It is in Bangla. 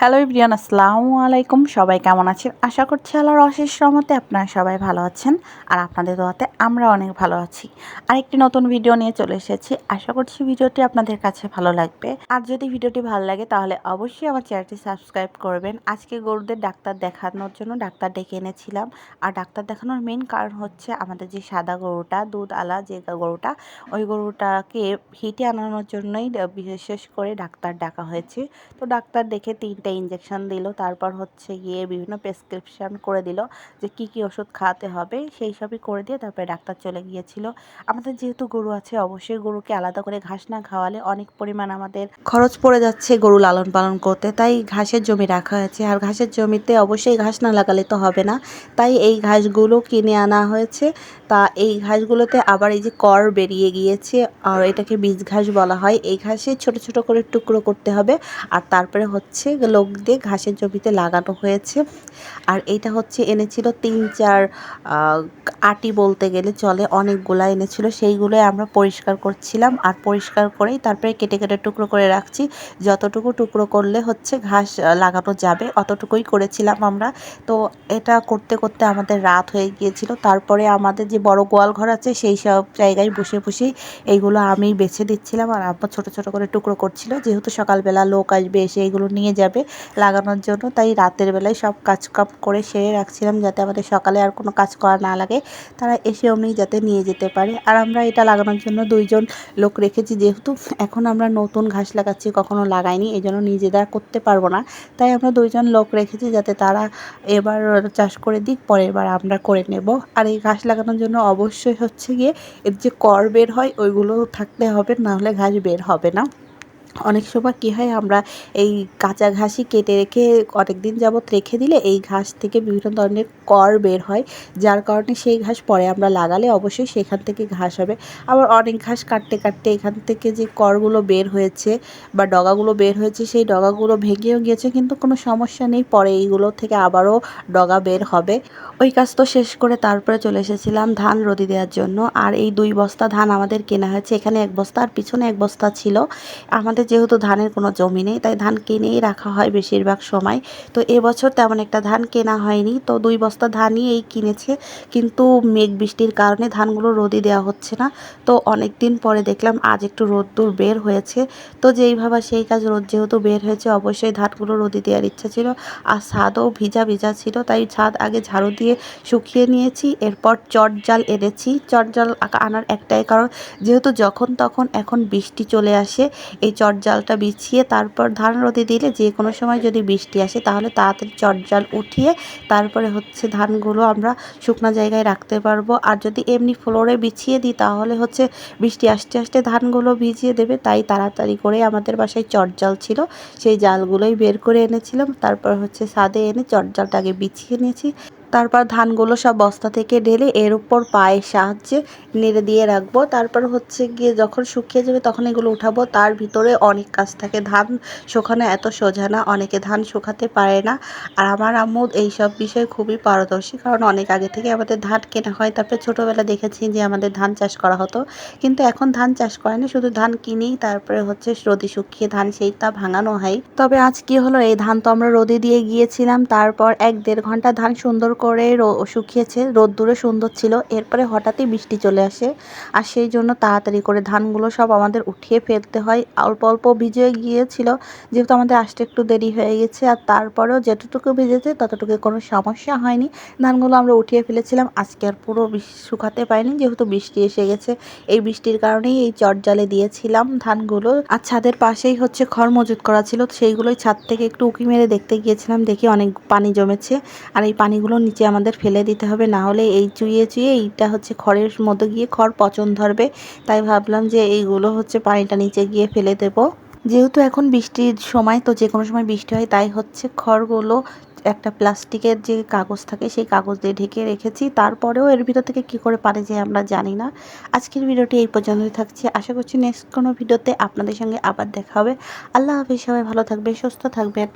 হ্যালো ইব্রিয়ান আসসালামু আলাইকুম। সবাই কেমন আছেন? আশা করছি আল্লাহর অশেষ রহমতে আপনারা সবাই ভালো আছেন আর আপনাদের দোয়াতে আমরা অনেক ভালো আছি। আরেকটি নতুন ভিডিও নিয়ে চলে এসেছি। আশা করছি ভিডিওটি আপনাদের কাছে ভালো লাগবে। আর যদি ভিডিওটি ভালো লাগে তাহলে অবশ্যই আমার চ্যানেলটি সাবস্ক্রাইব করবেন। আজকে গরুদের ডাক্তার দেখানোর জন্য ডাক্তার ডেকে এনেছিলাম। আর ডাক্তার দেখানোর মেন কারণ হচ্ছে আমাদের যে সাদা গরুটা, দুধ আলা যে গরুটা, ওই গরুটাকে হিটে আনানোর জন্যই বিশেষ করে ডাক্তার ডাকা হয়েছে। তো ডাক্তার দেখে তিনটে একটা ইঞ্জেকশন দিল, তারপর হচ্ছে গিয়ে বিভিন্ন প্রেসক্রিপশান করে দিল যে কি কি ওষুধ খাওয়াতে হবে, সেই সবই করে দিয়ে তারপরে ডাক্তার চলে গিয়েছিল। আমাদের যেহেতু গরু আছে, অবশ্যই গরুকে আলাদা করে ঘাস না খাওয়ালে অনেক পরিমাণ আমাদের খরচ পড়ে যাচ্ছে গরু লালন পালন করতে। তাই ঘাসের জমি রাখা হয়েছে, আর ঘাসের জমিতে অবশ্যই ঘাস না লাগালে তো হবে না। তাই এই ঘাসগুলো কিনে আনা হয়েছে। তা এই ঘাসগুলোতে আবার এই যে কর বেরিয়ে গিয়েছে, আর এটাকে বীজ ঘাস বলা হয়। এই ঘাসে ছোট ছোট করে টুকরো করতে হবে, আর তারপরে হচ্ছে লোক দিয়ে ঘাসের জমিতে লাগানো হয়েছে। আর এইটা হচ্ছে এনেছিল তিন চার আটি বলতে গেলে চলে, অনেকগুলা এনেছিল। সেইগুলোই আমরা পরিষ্কার করছিলাম আর পরিষ্কার করেই তারপরে কেটে কেটে টুকরো করে রাখছি। যতটুকু টুকরো করলে হচ্ছে ঘাস লাগানো যাবে, অতটুকুই করেছিলাম আমরা। তো এটা করতে করতে আমাদের রাত হয়ে গিয়েছিল। তারপরে আমাদের যে বড় গোয়াল ঘর আছে, সেই সব জায়গায় বসে বসেই এইগুলো আমি বেছে দিচ্ছিলাম। আর আব্বা ছোট ছোট করে টুকরো করছিল। যেহেতু সকালবেলা লোক আসবে, এসে এইগুলো নিয়ে যাবে। লাগানোর জন্য। তাই রাতের বেলায় সব কাজ কাপ করে সেরে রাখছিলাম যাতে আমাদের সকালে আর কোনো কাজ করা না লাগে। তারা এসে অমনি যাতে নিয়ে যেতে পারে। আর আমরা এটা লাগানোর জন্য দুইজন লোক রেখেছি। যেহেতু এখন আমরা নতুন ঘাস লাগাচ্ছি, কখনো লাগাইনি এই জন্য নিজেরা করতে পারব না। তাই আমরা দুইজন লোক রেখেছি যাতে তারা এবার চাষ করে দিক পরের বার আমরা করে নেব। আর এই ঘাস লাগানোর জন্য অবশ্যই হচ্ছে গিয়ে এর যে কর বের হয়, ওইগুলো থাকতে হবে নাহলে ঘাস বের হবে না। অনেক সময় কী হয়, আমরা এই কাঁচা ঘাসই কেটে রেখে অনেক দিন যাবৎ রেখে দিলে এই ঘাস থেকে বিভিন্ন ধরনের কর বের হয়। যার কারণে সেই ঘাস পরে আমরা লাগালে অবশ্যই সেখান থেকে ঘাস হবে। আবার অনেক ঘাস কাটতে কাটতে এখান থেকে যে করগুলো বের হয়েছে বা ডগাগুলো বের হয়েছে, সেই ডগাগুলো ভেঙেও গিয়েছে, কিন্তু কোনো সমস্যা নেই। পরে এইগুলো থেকে আবারও ডগা বের হবে। ওই কাজ তো শেষ করে তারপরে চলে এসেছিলাম ধান রদি দেওয়ার জন্য। আর এই দুই বস্তা ধান আমাদের কেনা হয়েছে। এখানে এক বস্তা আর পিছনে এক বস্তা ছিল। আমাদের যেহেতু ধানের কোনো জমি নেই, তাই ধান কিনেই রাখা হয় বেশিরভাগ সময়। তো এবছর তেমন একটা ধান কেনা হয়নি। তো দুই বস্তা ধানই এই কিনেছে। কিন্তু মেঘ বৃষ্টির কারণে ধানগুলো রোদি দেওয়া হচ্ছে না। তো অনেক দিন পরে দেখলাম আজ একটু রোদ্দুর বের হয়েছে। তো যেইভাবে সেই কাজ রোদ যেহেতু বের হয়েছে, অবশ্যই ধানগুলো রোদি দেওয়ার ইচ্ছা ছিল। আর ছাদও ভিজা ভিজা ছিল, তাই ছাদ আগে ঝাড়ু দিয়ে শুকিয়ে নিয়েছি। এরপর চট জাল এনেছি। চট জাল আনার একটাই কারণ, যেহেতু যখন তখন এখন বৃষ্টি চলে আসে, এই চট জালটা বিছিয়ে তারপর ধান রোদে দিলে যে কোনো সময় যদি বৃষ্টি আসে তাহলে তাড়াতাড়ি চটজাল উঠিয়ে তারপরে হচ্ছে ধানগুলো আমরা শুকনো জায়গায় রাখতে পারব। আর যদি এমনি ফ্লোরে বিছিয়ে দিই তাহলে হচ্ছে বৃষ্টি আসতে আসতে ধানগুলো ভিজিয়ে দেবে। তাই তাড়াতাড়ি করে আমাদের বাসায় চটজাল ছিল। সেই জালগুলোই বের করে এনেছিলাম। তারপর হচ্ছে সাদে এনে চটজালটা আগে বিছিয়ে নিয়েছি। তারপর ধানগুলো সব বস্তা থেকে ঢেলে এর উপর পায়ের সাহায্যে নেড়ে দিয়ে রাখব। তারপর হচ্ছে গিয়ে যখন শুকিয়ে যাবে তখন এগুলো উঠাবো। তার ভিতরে অনেক কাজ থাকে। ধান শুকানো এত সোজা না। অনেকে ধান শুকাতে পারে না। আর আমার আম্মু এইসব বিষয়ে খুবই পারদর্শী। কারণ অনেক আগে থেকে আমাদের ধান কেনা হয়। তারপরে ছোটোবেলা দেখেছি যে আমাদের ধান চাষ করা হতো। কিন্তু এখন ধান চাষ করে না। শুধু ধান কিনেই তারপরে হচ্ছে রোদি শুকিয়ে ধান সেই তা ভাঙানো হয়। তবে আজ কি হলো? এই ধান তো আমরা রোদে দিয়ে গিয়েছিলাম। তারপর এক দেড় ঘণ্টা ধান সুন্দর করে শুকিয়েছে, রোদ্দুরে সুন্দর ছিল। এরপরে হঠাৎই বৃষ্টি চলে আসে আর সেই জন্য তাড়াতাড়ি করে ধানগুলো সব আমাদের উঠিয়ে ফেলতে হয়। অল্প অল্প ভিজে গিয়েছিল, যেহেতু আমাদের আসতে একটু দেরি হয়ে গেছে আর তারপরেও যেতটুকু ভিজেছে ততটুকু কোনো সমস্যা হয়নি। ধানগুলো আমরা উঠিয়ে ফেলেছিলাম, আজকে আর পুরো শুকাতে পারিনি, যেহেতু বৃষ্টি এসে গেছে। এই বৃষ্টির কারণেই এই চট জালে দিয়েছিলাম ধানগুলো। আর ছাদের পাশেই হচ্ছে খড় মজুত করা ছিল সেইগুলোই ছাদ থেকে একটু উঁকি মেরে দেখতে গিয়েছিলাম, দেখি অনেক পানি জমেছে। আর এই পানিগুলো নিচে আমাদের ফেলে দিতে হবে। না হলে এই চুইয়ে চুইয়ে এইটা হচ্ছে খড়ের মতো গিয়ে খড় পচন ধরবে। তাই ভাবলাম যে এইগুলো হচ্ছে পানিটা নিচে গিয়ে ফেলে দেবো। যেহেতু এখন বৃষ্টির সময়, তো যে কোনো সময় বৃষ্টি হয়, তাই হচ্ছে খড়গুলো একটা প্লাস্টিকের যে কাগজ থাকে, সেই কাগজ দিয়ে ঢেকে রেখেছি। তারপরেও এর ভিতর থেকে কি করে পারে যে আমরা জানি না। আজকের ভিডিওটি এই পর্যন্তই থাকছে। আশা করছি নেক্সট কোনো ভিডিওতে আপনাদের সঙ্গে আবার দেখা হবে। আল্লাহ হাফিজ, সবাই ভালো থাকবে সুস্থ থাকবেন।